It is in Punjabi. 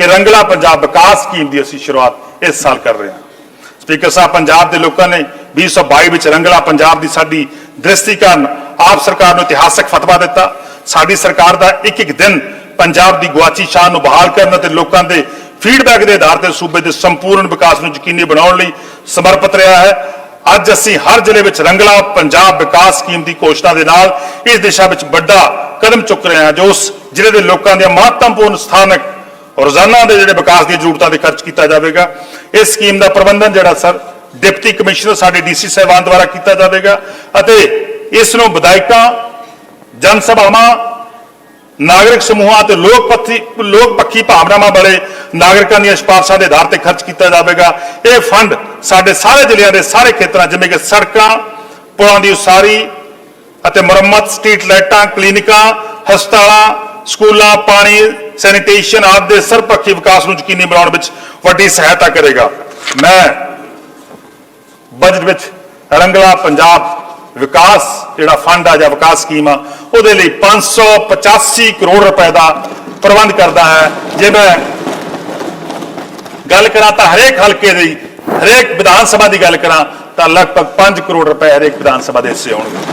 ਕਿ ਰੰਗਲਾ ਪੰਜਾਬ ਵਿਕਾਸ ਸਕੀਮ ਦੀ ਅਸੀਂ ਸ਼ੁਰੂਆਤ ਇਸ ਸਾਲ ਕਰ ਰਹੇ ਹਾਂ। ਸਪੀਕਰ ਸਾਹਿਬ, ਪੰਜਾਬ ਦੇ ਲੋਕਾਂ ਨੇ 2022 ਵਿੱਚ ਰੰਗਲਾ ਪੰਜਾਬ ਦੀ ਸਾਡੀ ਦ੍ਰਿਸ਼ਟੀਕਰਨ ਆਪ ਸਰਕਾਰ ਨੂੰ ਇਤਿਹਾਸਕ ਫਤਵਾ ਦਿੱਤਾ। ਸਾਡੀ ਸਰਕਾਰ ਦਾ ਇੱਕ ਇੱਕ ਦਿਨ ਪੰਜਾਬ ਦੀ ਗੁਆਚੀ ਸ਼ਾਨ ਨੂੰ ਬਹਾਲ ਕਰਨ ਅਤੇ ਲੋਕਾਂ ਦੇ ਫੀਡਬੈਕ ਦੇ ਆਧਾਰ ਤੇ ਸੂਬੇ ਦੇ ਸੰਪੂਰਨ ਵਿਕਾਸ ਨੂੰ ਯਕੀਨੀ ਬਣਾਉਣ ਲਈ ਸਮਰਪਿਤ ਰਿਹਾ ਹੈ। ਅੱਜ ਅਸੀਂ ਹਰ ਜ਼ਿਲ੍ਹੇ ਵਿੱਚ ਰੰਗਲਾ ਪੰਜਾਬ ਵਿਕਾਸ ਸਕੀਮ ਦੀ ਘੋਸ਼ਣਾ ਦੇ ਨਾਲ ਇਸ ਦਿਸ਼ਾ ਵਿੱਚ ਵੱਡਾ ਕਦਮ ਚੁੱਕ ਰਹੇ ਹਾਂ ਜੋ ਉਸ ਜ਼ਿਲ੍ਹੇ ਦੇ ਲੋਕਾਂ ਦੀਆਂ ਮਹੱਤਵਪੂਰਨ ਸਥਾਨਕ ਰੋਜ਼ਾਨਾ ਦੇ ਜਿਹੜੇ ਵਿਕਾਸ ਦੀਆਂ ਜ਼ਰੂਰਤਾਂ ਤੇ ਖਰਚ ਕੀਤਾ ਜਾਵੇਗਾ। ਇਸ ਸਕੀਮ ਦਾ ਪ੍ਰਬੰਧਨ ਜਿਹੜਾ ਸਰ, ਡਿਪਟੀ ਕਮਿਸ਼ਨਰ ਸਾਡੇ ਡੀਸੀ ਸਾਹਿਬਾਨ ਦੁਆਰਾ ਕੀਤਾ ਜਾਵੇਗਾ ਅਤੇ ਇਸ ਨੂੰ ਵਿਧਾਇਕਾਂ, ਜਨ ਸਭਾਵਾਂ, ਨਾਗਰਿਕ ਸਮੂਹਾਂ ਤੇ ਲੋਕ ਪੱਖੀ ਲੋਕ ਪੱਖੀ ਭਾਵਨਾਵਾਂ ਵਾਲੇ ਨਾਗਰਿਕਾਂ ਦੀਆਂ ਸਿਫਾਰਸ਼ਾਂ ਦੇ ਆਧਾਰ ਤੇ ਖਰਚ ਕੀਤਾ ਜਾਵੇਗਾ। ਇਹ ਫੰਡ ਸਾਡੇ ਸਾਰੇ ਜ਼ਿਲ੍ਹਿਆਂ ਦੇ ਸਾਰੇ ਖੇਤਰਾਂ, ਜਿਵੇਂ ਕਿ ਸੜਕਾਂ, ਪੁਲਾਂ ਦੀ ਉਸਾਰੀ ਅਤੇ ਮੁਰੰਮਤ, ਸਟਰੀਟ ਲਾਈਟਾਂ, ਕਲੀਨਿਕਾਂ, ਹਸਪਤਾਲਾਂ, ਸਕੂਲਾਂ, ਪਾਣੀ ਸੈਨੀਟੇਸ਼ਨ ਆਦਿ ਦੇ ਸਰਪੱਖੀ ਵਿਕਾਸ ਨੂੰ ਯਕੀਨੀ ਬਣਾਉਣ ਵਿੱਚ ਵੱਡੀ ਸਹਾਇਤਾ ਕਰੇਗਾ। ਮੈਂ ਬਜਟ ਵਿੱਚ ਰੰਗਲਾ ਪੰਜਾਬ ਵਿਕਾਸ ਜਿਹੜਾ ਫੰਡ ਆ ਜਾਂ ਵਿਕਾਸ ਸਕੀਮ ਆ, ਉਹਦੇ ਲਈ 585 ਕਰੋੜ ਰੁਪਏ ਦਾ ਪ੍ਰਬੰਧ ਕਰਦਾ ਹੈ। ਜੇ ਮੈਂ ਗੱਲ ਕਰਾਂ ਤਾਂ ਹਰੇਕ ਹਲਕੇ ਦੀ, ਹਰੇਕ ਵਿਧਾਨ ਸਭਾ ਦੀ ਗੱਲ ਕਰਾਂ ਤਾਂ ਲਗਭਗ 5 ਕਰੋੜ ਰੁਪਏ ਹਰੇਕ ਵਿਧਾਨ ਸਭਾ ਦੇ ਹਿੱਸੇ ਹੋਣਗੇ।